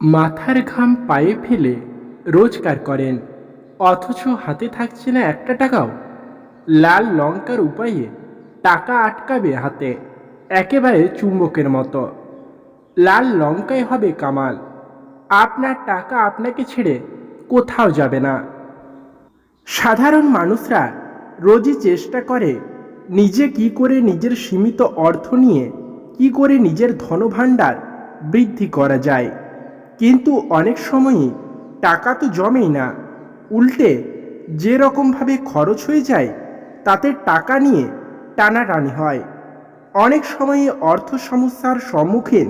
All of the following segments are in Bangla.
মাথার ঘাম পায়ে ফেলে রোজগার করেন, অথচ হাতে থাকছে না একটা টাকাও। লাল লঙ্কার উপায়ে টাকা আটকাবে হাতে, একেবারে চুম্বকের মতো। লাল লঙ্কায় হবে কামাল। আপনার টাকা আপনাকে ছেড়ে কোথাও যাবে না। সাধারণ মানুষরা রোজই চেষ্টা করে নিজে কি করে নিজের সীমিত অর্থ নিয়ে, কি করে নিজের ধনভাণ্ডার বৃদ্ধি করা যায়। কিন্তু অনেক সময়ই টাকা তো জমেই না। উল্টে যে রকমভাবে খরচ হয়ে যায়, তাতে টাকা নিয়ে টানাটানি হয়। অনেক সময়ই অর্থ সমস্যার সম্মুখীন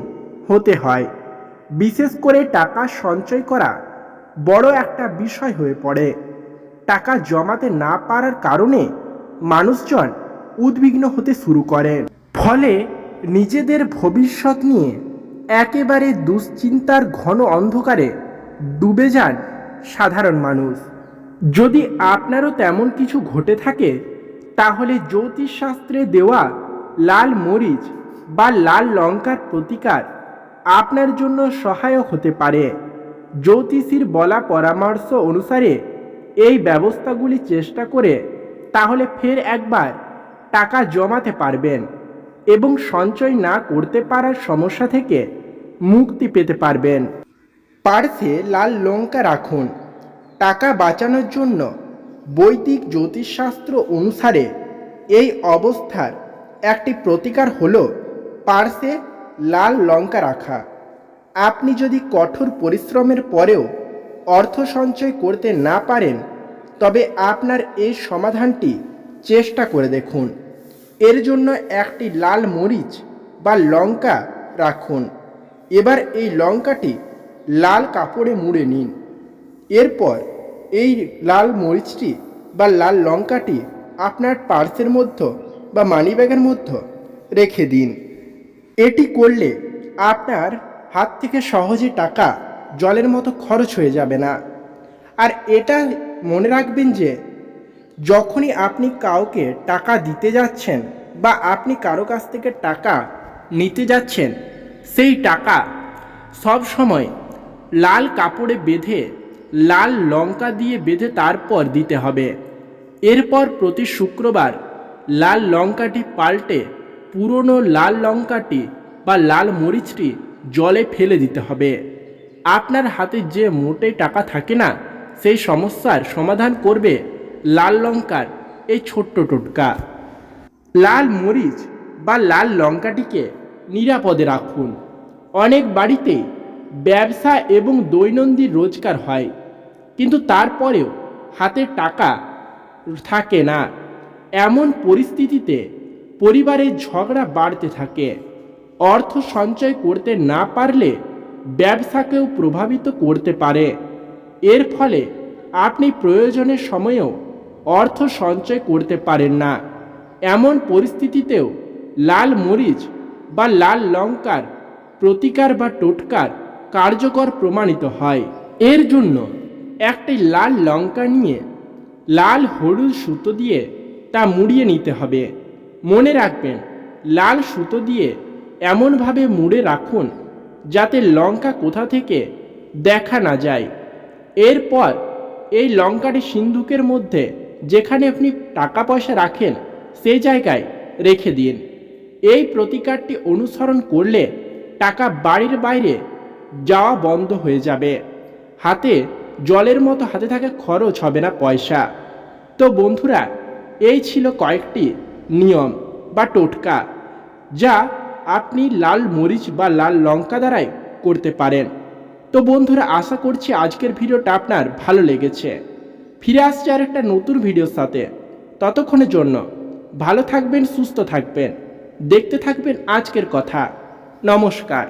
হতে হয়। বিশেষ করে টাকা সঞ্চয় করা বড় একটা বিষয় হয়ে পড়ে। টাকা জমাতে না পারার কারণে মানুষজন উদ্বিগ্ন হতে শুরু করেন। ফলে নিজেদের ভবিষ্যৎ নিয়ে একেবারে দুশ্চিন্তার ঘন অন্ধকারে ডুবে যান সাধারণ মানুষ। যদি আপনারও তেমন কিছু ঘটে থাকে, তাহলে জ্যোতিষশাস্ত্রে দেওয়া লাল মরিচ বা লাল লঙ্কার প্রতিকার আপনার জন্য সহায়ক হতে পারে। জ্যোতিষীর বলা পরামর্শ অনুসারে এই ব্যবস্থাগুলি চেষ্টা করে তাহলে ফের একবার টাকা জমাতে পারবেন। এবং সঞ্চয় না করতে পারার সমস্যা থেকে মুক্তি পেতে পারবেন। পার্সে লাল লঙ্কা রাখুন। টাকা বাঁচানোর জন্য বৈদিক জ্যোতিষশাস্ত্র অনুসারে এই অবস্থার একটি প্রতিকার হল পার্সে লাল লঙ্কা রাখা। আপনি যদি কঠোর পরিশ্রমের পরেও অর্থ সঞ্চয় করতে না পারেন, তবে আপনার এই সমাধানটি চেষ্টা করে দেখুন। এর জন্য একটি লাল মরিচ বা লঙ্কা রাখুন। এবার এই লঙ্কাটি লাল কাপড়ে মুড়ে নিন। এরপর এই লাল মরিচটি বা লাল লঙ্কাটি আপনার পার্সের মধ্যে বা মানিব্যাগের মধ্যে রেখে দিন। এটি করলে আপনার হাত থেকে সহজে টাকা জলের মতো খরচ হয়ে যাবে না। আর এটা মনে রাখবেন যে যখনই আপনি কাউকে টাকা দিতে যাচ্ছেন বা আপনি কারও কাছ থেকে টাকা নিতে যাচ্ছেন, সেই টাকা সব সময় লাল কাপড়ে বেঁধে, লাল লঙ্কা দিয়ে বেঁধে তারপর দিতে হবে। এরপর প্রতি শুক্রবার লাল লঙ্কাটি পাল্টে, পুরনো লাল লঙ্কাটি বা লাল মরিচটি জলে ফেলে দিতে হবে। আপনার হাতে যে মোটে টাকা থাকে না, সেই সমস্যার সমাধান করবে লাল লঙ্কার এই ছোট্ট টোটকা। লাল মরিচ বা লাল লঙ্কাটিকে নিরাপদে রাখুন। অনেক বাড়িতেই ব্যবসা এবং দৈনন্দিন রোজগার হয়, কিন্তু তারপরেও হাতে টাকা থাকে না। এমন পরিস্থিতিতে পরিবারের ঝগড়া বাড়তে থাকে। অর্থ সঞ্চয় করতে না পারলে ব্যবসাকেও প্রভাবিত করতে পারে। এর ফলে আপনি প্রয়োজনের সময়েও অর্থ সঞ্চয় করতে পারেন না। এমন পরিস্থিতিতেও লাল মরিচ বা লাল লঙ্কার প্রতিকার বা টোটকার কার্যকর প্রমাণিত হয়। এর জন্য একটি লাল লঙ্কা নিয়ে লাল হলুদ সুতো দিয়ে তা মুড়িয়ে নিতে হবে। মনে রাখবেন, লাল সুতো দিয়ে এমনভাবে মুড়ে রাখুন যাতে লঙ্কা কোথা থেকে দেখা না যায়। এরপর এই লঙ্কাটি সিন্ধুকের মধ্যে যেখানে আপনি টাকা পয়সা রাখেন সেই জায়গায় রেখে দিন। এই প্রতিকারটি অনুসরণ করলে টাকা বাড়ির বাইরে যাওয়া বন্ধ হয়ে যাবে। হাতে, জলের মতো হাতে থাকা খরচ হবে না পয়সা। তো বন্ধুরা, এই ছিল কয়েকটি নিয়ম বা টোটকা, যা আপনি লাল মরিচ বা লাল লঙ্কা দ্বারাই করতে পারেন। তো বন্ধুরা, আশা করছি আজকের ভিডিওটা আপনার ভালো লেগেছে। ফিরে আসছে আর একটা নতুন ভিডিওর সাথে। ততক্ষণের জন্য ভালো থাকবেন, সুস্থ থাকবেন। দেখতে থাকবেন আজকের কথা। নমস্কার।